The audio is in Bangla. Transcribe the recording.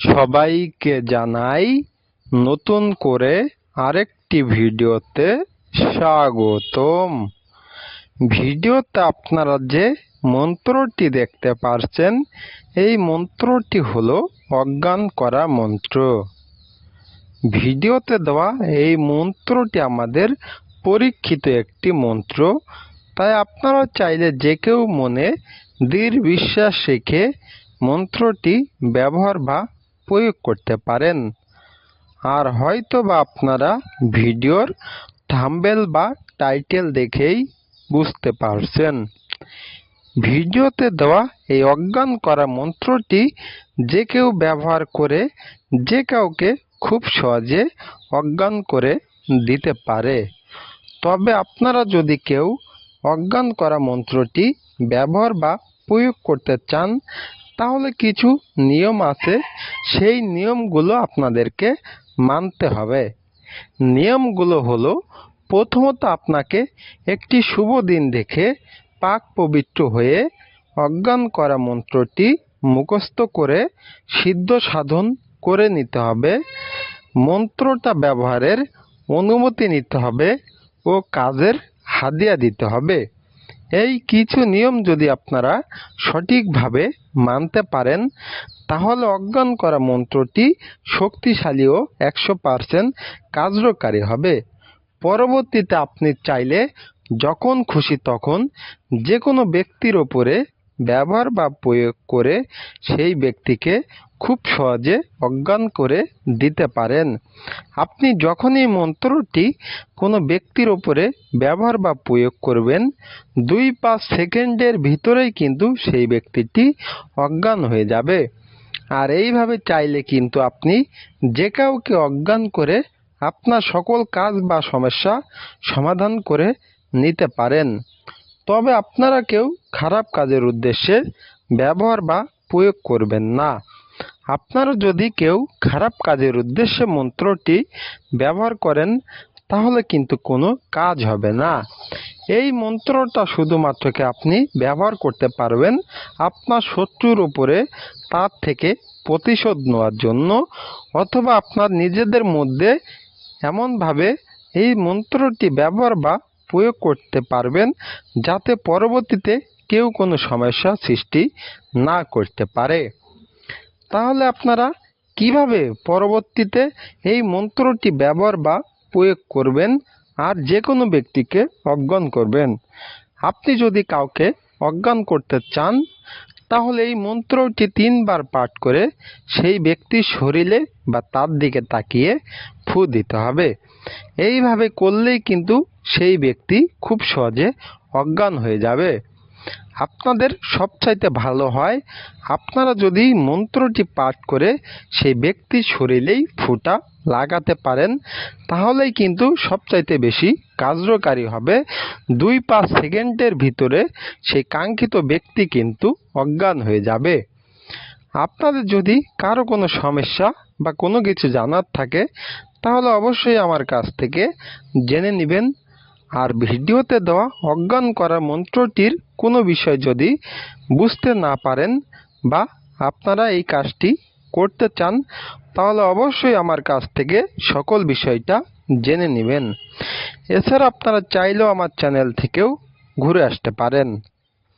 সবাইকে জানাই নতুন করে আরেকটি ভিডিওতে স্বাগতম। ভিডিওতে আপনারা যে মন্ত্রটি দেখতে পারছেন, এই মন্ত্রটি হলো অজ্ঞান করা মন্ত্র। ভিডিওতে দেওয়া এই মন্ত্রটি আমাদের পরীক্ষিত একটি মন্ত্র। তাই আপনারা চাইলে যে কেউ মনে দৃঢ় বিশ্বাস রেখে মন্ত্রটি ব্যবহার বা প্রয়োগ করতে পারেন। আর হয়তো বা আপনারা ভিডিওর থাম্বেল বা টাইটেল দেখেই বুঝতে পারছেন। ভিডিওতে দেওয়া এই অজ্ঞান করা মন্ত্রটি যে কেউ ব্যবহার করে, যে কাউকে খুব সহজে অজ্ঞান করে দিতে পারে। তবে আপনারা যদি কেউ অজ্ঞান করা মন্ত্রটি ব্যবহার বা প্রয়োগ করতে চান তাহলে কিছু নিয়ম আছে, সেই নিয়মগুলো আপনাদেরকে মানতে হবে। নিয়মগুলো হলো, প্রথমত আপনাকে একটি শুভ দিন দেখে পাক পবিত্র হয়ে অজ্ঞান করা মন্ত্রটি মুখস্থ করে সিদ্ধ সাধন করে নিতে হবে। মন্ত্রটা ব্যবহারের অনুমতি নিতে হবে ও কাজের হাদিয়া দিতে হবে। এই কিছু নিয়ম যদি আপনারা সঠিকভাবে মানতে পারেন, তাহলে অজ্ঞান করা মন্ত্রটি শক্তিশালী ও একশো পারসেন্ট কার্যকারী হবে। পরবর্তীতে আপনি চাইলে যখন খুশি তখন যে কোনো ব্যক্তির ওপরে ব্যবহার বা প্রয়োগ করে সেই ব্যক্তিকে খুব সহজে অজ্ঞান করে দিতে পারেন। আপনি যখন এই মন্ত্রটি কোনো ব্যক্তির ওপরে ব্যবহার বা প্রয়োগ করবেন, দুই পাঁচ সেকেন্ডের ভিতরেই কিন্তু সেই ব্যক্তিটি অজ্ঞান হয়ে যাবে। আর এইভাবে চাইলে কিন্তু আপনি যে কাউকে অজ্ঞান করে আপনার সকল কাজ বা সমস্যা সমাধান করে নিতে পারেন। তবে আপনারা কেউ খারাপ কাজের উদ্দেশ্যে ব্যবহার বা প্রয়োগ করবেন না। আপনারা যদি কেউ খারাপ কাজের উদ্দেশ্যে মন্ত্রটি ব্যবহার করেন, তাহলে কিন্তু কোনো কাজ হবে না। এই মন্ত্রটা শুধুমাত্র কি আপনি ব্যবহার করতে পারবেন? আপনার শত্রুর উপরে তার থেকে প্রতিশোধ নেওয়ার জন্য অথবা আপনার নিজেদের মধ্যে এমনভাবে এই মন্ত্রটি ব্যবহার বা প্রয়োগ করতে পারবেন যাতে পরবর্তীতে কেউ কোনো সমস্যা সৃষ্টি না করতে পারে। তাহলে আপনারা কীভাবে পরবর্তীতে এই মন্ত্রটি ব্যবহার বা প্রয়োগ করবেন আর যে কোনো ব্যক্তিকে অজ্ঞান করবেন? আপনি যদি কাউকে অজ্ঞান করতে চান, তাহলে এই মন্ত্রটি তিনবার পাঠ করে সেই ব্যক্তির শরীরে বা তার দিকে তাকিয়ে ফু দিতে হবে। এইভাবে করলেই কিন্তু সেই ব্যক্তি খুব সহজে অজ্ঞান হয়ে যাবে। আপনাদের সবচাইতে ভালো হয়, আপনারা যদি মন্ত্রটি পাঠ করে সেই ব্যক্তির শরীরেই ফুটা লাগাতে পারেন, তাহলেই কিন্তু সবচাইতে বেশি কার্যকারী হবে। দুই পাঁচ সেকেন্ডের ভিতরে সেই কাঙ্ক্ষিত ব্যক্তি কিন্তু অজ্ঞান হয়ে যাবে। আপনাদের যদি কারও কোনো সমস্যা বা কোনো কিছু জানার থাকে, তাহলে অবশ্যই আমার কাছ থেকে জেনে নেবেন। আর ভিডিওতে দেওয়া অজ্ঞান করা মন্ত্রটির কোনো বিষয় যদি বুঝতে না পারেন বা আপনারা এই কাজটি করতে চান, তাহলে অবশ্যই আমার কাছ থেকে সকল বিষয়টা জেনে নেবেন। এছাড়া আপনারা চাইলেও আমার চ্যানেল থেকেও ঘুরে আসতে পারেন।